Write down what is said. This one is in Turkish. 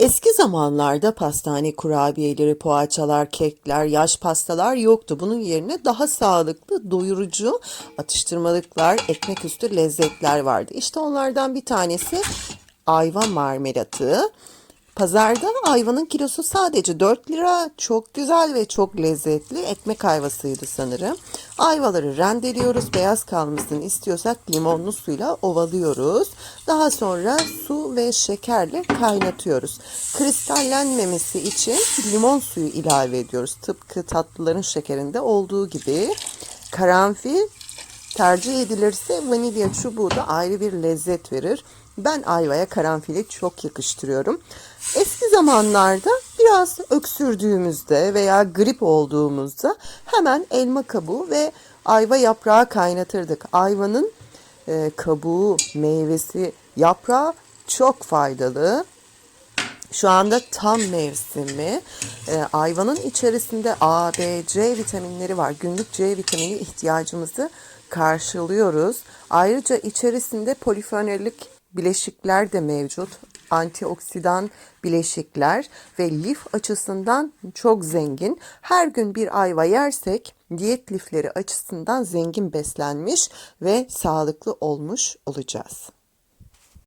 Eski zamanlarda pastane kurabiyeleri, poğaçalar, kekler, yaş pastalar yoktu. Bunun yerine daha sağlıklı, doyurucu atıştırmalıklar, ekmek üstü lezzetler vardı. İşte onlardan bir tanesi ayva marmelatı. Pazarda ayvanın kilosu sadece 4 lira. Çok güzel ve çok lezzetli ekmek ayvasıydı sanırım. Ayvaları rendeliyoruz. Beyaz kalmasını istiyorsak limonlu suyla ovalıyoruz. Daha sonra su ve şekerle kaynatıyoruz. Kristallenmemesi için limon suyu ilave ediyoruz. Tıpkı tatlıların şekerinde olduğu gibi. Karanfil Tercih edilirse vanilya çubuğu da ayrı bir lezzet verir. Ben ayvaya karanfili çok yakıştırıyorum. Eski zamanlarda biraz öksürdüğümüzde veya grip olduğumuzda hemen elma kabuğu ve ayva yaprağı kaynatırdık. Ayvanın e, kabuğu, meyvesi, yaprağı çok faydalı. Şu anda tam mevsimi. Ee, ayvanın içerisinde A, B, C vitaminleri var. Günlük C vitamini ihtiyacımızı karşılıyoruz. Ayrıca içerisinde polifenolik bileşikler de mevcut. Antioksidan bileşikler ve lif açısından çok zengin. Her gün bir ayva yersek diyet lifleri açısından zengin beslenmiş ve sağlıklı olmuş olacağız.